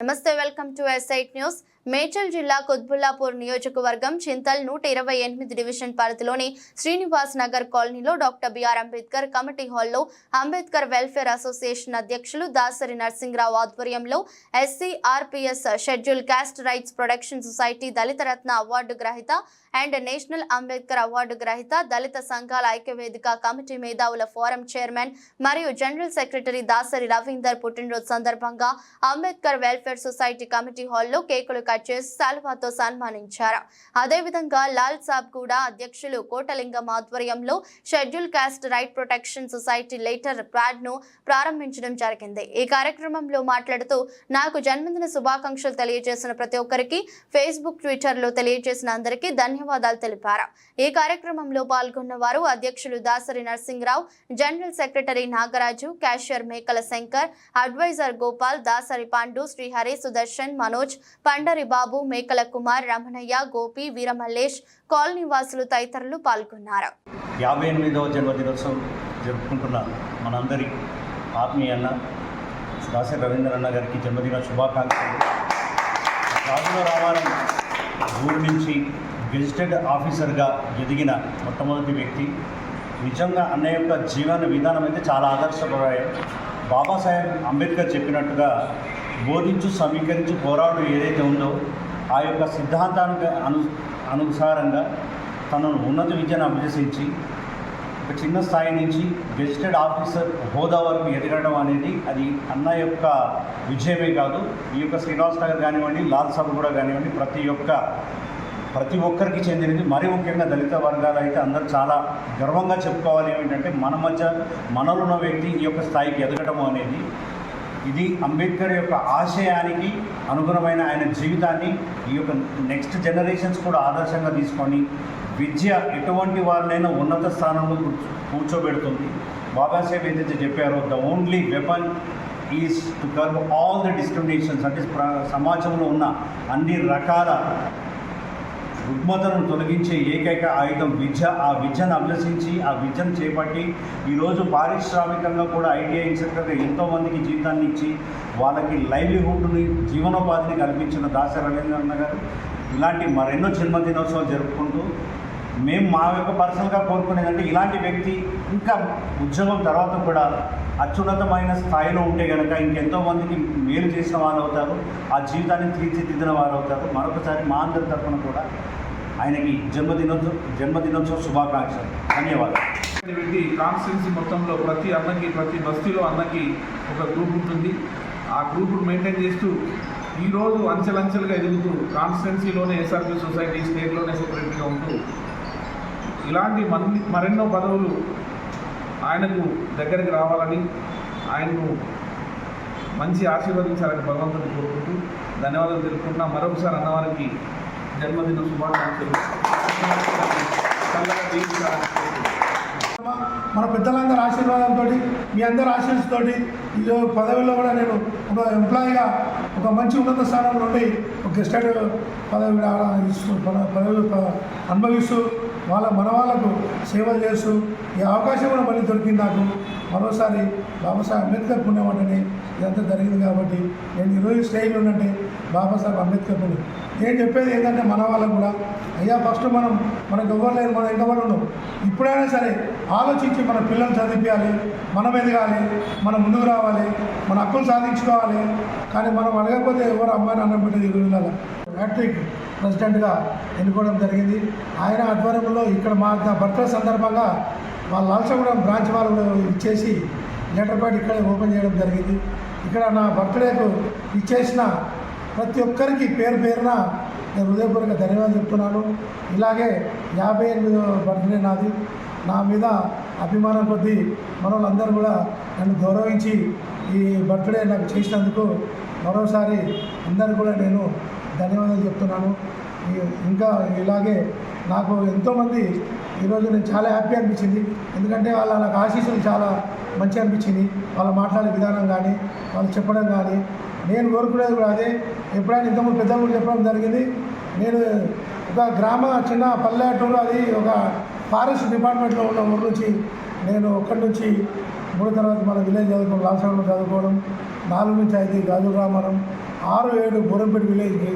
నమస్తే welcome to ఎస్ఐట్ news Medchal జిల్లా కుత్బుల్లాపూర్ నియోజకవర్గం చింతల్ నూట ఇరవై ఎనిమిది డివిజన్ పరిధిలోని శ్రీనివాస్ నగర్ కాలనీలో డాక్టర్ బిఆర్ అంబేద్కర్ కమిటీ హాల్లో అంబేద్కర్ వెల్ఫేర్ అసోసియేషన్ అధ్యక్షులు దాసరి నరసింహరావు ఆధ్వర్యంలో SC RPS schedule caste rights production society Dalita Ratna award గ్రహీత అండ్ నేషనల్ అంబేద్కర్ అవార్డు గ్రహీత దళిత సంఘాల ఐక్యవేదిక కమిటీ మేధావుల ఫోరం చైర్మన్ మరియు జనరల్ సెక్రటరీ దాసరి రవీందర్ పుట్టినరోజు సందర్భంగా అంబేద్కర్ వెల్ఫేర్ సొసైటీ కమిటీ హాల్లో కేకులు కట్ చేసి సాల్వాతో సన్మానించారు. అదేవిధంగా లాల్ సాబ్ కూడా అధ్యక్షులు కోటలింగం ఆధ్వర్యంలో schedule caste right protection society letter ప్యాడ్ను ప్రారంభించడం జరిగింది. ఈ కార్యక్రమంలో మాట్లాడుతూ నాకు జన్మదిన శుభాకాంక్షలు తెలియజేసిన ప్రతి ఒక్కరికి ఫేస్బుక్ ట్విట్టర్లో తెలియజేసిన అందరికీ ధన్యవాదాలు తెలిపారు. ఈ కార్యక్రమంలో పాల్గొన్న వారు అధ్యక్షులు Dasari Narasimharao general secretary Nagaraju cashier Mekala Shankar adviser Gopal Dasari Pandu Srihari Sudarshan Manoj Pandari Babu Mekala Kumar Ramanaiah Gopi Veeramallesh colony వాసులు తదితరులు పాల్గొన్నారు. యాభై ఎనిమిదవ జన్మదినోత్సవం జరుపుకుంటున్న మనందరి ఆత్మీయ అన్న దాసరి రవీంద్రన్న గారికి జన్మదిన శుభాకాంక్షలు. రాజుల రామారం ఊరి నుంచి గెజిటెడ్ ఆఫీసర్గా ఎదిగిన మొట్టమొదటి వ్యక్తి. నిజంగా అన్న యొక్క జీవన విధానం అయితే చాలా ఆదర్శప్రాయం. బాబాసాహెబ్ అంబేద్కర్ చెప్పినట్టుగా బోధించు సమీకరించు పోరాడు ఏదైతే ఉందో ఆ యొక్క సిద్ధాంతానికి అను అనుసారంగా తనను ఉన్నత విద్యను అభ్యసించి ఒక చిన్న స్థాయి నుంచి గెజిటెడ్ ఆఫీసర్ హోదా వరకు ఎదగడం అనేది అది అన్న యొక్క విజయమే కాదు. ఈ యొక్క శ్రీనివాస్ నగర్ కానివ్వండి లాల్ సభ కూడా కానివ్వండి ప్రతి ఒక్క ప్రతి ఒక్కరికి చెందినది. మరీ ముఖ్యంగా దళిత వర్గాలు అయితే అందరూ చాలా గర్వంగా చెప్పుకోవాలి ఏమిటంటే మన మధ్య మనలో ఉన్న వ్యక్తి ఈ యొక్క స్థాయికి ఎదగడం అనేది ఇది అంబేద్కర్ యొక్క ఆశయానికి అనుగుణమైన ఆయన జీవితాన్ని ఈ యొక్క నెక్స్ట్ జనరేషన్స్ కూడా ఆదర్శంగా తీసుకొని విద్య ఎటువంటి వారినైనా ఉన్నత స్థానంలో కూర్చో కూర్చోబెడుతుంది. బాబాసాహెబ్ ఏదైతే చెప్పారో the only weapon is to curb all the discriminations అంటే ప్ర- సమాజంలో ఉన్న అన్ని రకాల రుగ్మతను తొలగించే ఏకైక ఆయుధం విద్య. ఆ విద్యను అభ్యసించి ఆ విద్యను చేపట్టి ఈరోజు పారిశ్రామికంగా కూడా ఐటీఐ సెక్టర్ ఎంతోమందికి జీవితాన్ని ఇచ్చి వాళ్ళకి లైవ్లీహుడ్ని జీవనోపాధిని కల్పించిన దాస రవీంద్రన్న గారు. ఇలాంటి మరెన్నో జన్మదినోత్సవాలు జరుపుకుంటూ మేము మా యొక్క పర్సనల్గా కోరుకునేదంటే ఇలాంటి వ్యక్తి ఇంకా ఉద్యోగం తర్వాత కూడా అత్యున్నతమైన స్థాయిలో ఉంటే కనుక ఇంకెంతో మందికి మేలు చేసిన వాళ్ళు అవుతారు ఆ జీవితాన్ని తీర్చిదిద్దిన వారు అవుతారు మరొకసారి మా అందరి తరఫున కూడా ఆయనకి జన్మదినోత్సవ జన్మదినోత్సవ శుభాకాంక్షలు. ధన్యవాదాలు. వ్యక్తి కాన్స్టిట్యున్సీ మొత్తంలో ప్రతి అన్నకి ప్రతి బస్తీలో అన్నకి ఒక గ్రూప్ ఉంటుంది. ఆ గ్రూప్ మెయింటైన్ చేస్తూ ఈరోజు అంచెలంచెలుగా ఎదుగుతూ కాన్స్టిట్యున్సీలోనే ఎస్ఆర్పి సొసైటీ స్టేట్లోనే సెక్రటరీగా ఉంటూ ఇలాంటి మన్ని మరెన్నో పదవులు ఆయనకు దగ్గరికి రావాలని ఆయనను మంచి ఆశీర్వదించాలని భగవంతుని కోరుకుంటూ ధన్యవాదాలు తెలుపుకుంటున్నా. మరొకసారి అన్నవారికి జన్మదిన శుభాకాంక్షలు. మన పెద్దలందరి ఆశీర్వాదంతో మీ అందరి ఆశీస్సుతోటి ఈ పదవిలో కూడా నేను ఒక ఎంప్లాయీగా ఒక మంచి ఉన్నత స్థానంలో ఉండి ఒక గెస్టెడ్ పదవి ఇస్తూ పదవి అనుభవిస్తూ వాళ్ళ మన వాళ్ళకు సేవలు చేస్తూ ఈ అవకాశం కూడా మళ్ళీ దొరికింది నాకు. మరోసారి బాబాసాహెబ్ అంబేద్కర్ పుణ్యం ఇదంతా జరిగింది కాబట్టి నేను ఈరోజు స్టేజ్ ఉన్నట్టే బాబాసాహెబ్ అంబేద్కర్ పుణ్యం. నేను చెప్పేది ఏంటంటే మన వాళ్ళకు కూడా అయ్యా ఫస్ట్ మనం మనకు ఎవరు లేరు మనం ఎంతమంది ఉన్నాం? ఇప్పుడైనా సరే ఆలోచించి మన పిల్లలు చదివించాలి మనం ఎదగాలి మనం ముందుకు రావాలి మన హక్కులు సాధించుకోవాలి. కానీ మనం అడగకపోతే ఎవరు అమ్మాయిని అన్నం పెట్టేది వెళ్ళాలి హ్యాట్రిక్ ప్రెసిడెంట్గా ఎన్నుకోవడం జరిగింది. ఆయన ఆధ్వర్యంలో ఇక్కడ మా బర్త్డే సందర్భంగా వాళ్ళ లాల్చగూడెం బ్రాంచ్ వాళ్ళు ఇచ్చేసి లెటర్ ప్యాడ్ ఇక్కడే ఓపెన్ చేయడం జరిగింది. ఇక్కడ నా బర్త్డేకు ఇచ్చేసిన ప్రతి ఒక్కరికి పేరు పేరున నేను హృదయపూర్వక ధన్యవాదాలు చెప్తున్నాను. ఇలాగే యాభై ఎనిమిదో బర్త్డే నాది. నా మీద అభిమానం కొద్దీ మనోళ్ళందరూ కూడా నన్ను గౌరవించి ఈ బర్త్డే నాకు చేసినందుకు మరోసారి అందరూ కూడా నేను ధన్యవాదాలు చెప్తున్నాను. ఇంకా ఇలాగే నాకు ఎంతోమంది ఈరోజు నేను చాలా హ్యాపీ అనిపించింది. ఎందుకంటే వాళ్ళ నాకు ఆశీస్సులు చాలా మంచి అనిపించింది. వాళ్ళు మాట్లాడే విధానం కానీ వాళ్ళు చెప్పడం కానీ నేను కోరుకునేది కూడా అదే. ఎప్పుడైనా ఇంతకుముందు పెద్దలు కూడా చెప్పడం జరిగింది. నేను ఒక గ్రామ చిన్న పల్లెటూరు అది ఒక ఫారెస్ట్ డిపార్ట్మెంట్లో ఉన్న ఊరు నుంచి నేను ఒక్కడి నుంచి మూడు తర్వాత మన విలేజ్ చదువుకోవడం లాల్సగూడలో చదువుకోవడం నాలుగు నుంచి ఐదు గాజుల రామరం ఆరు ఏడు బూరంపేట విలేజ్కి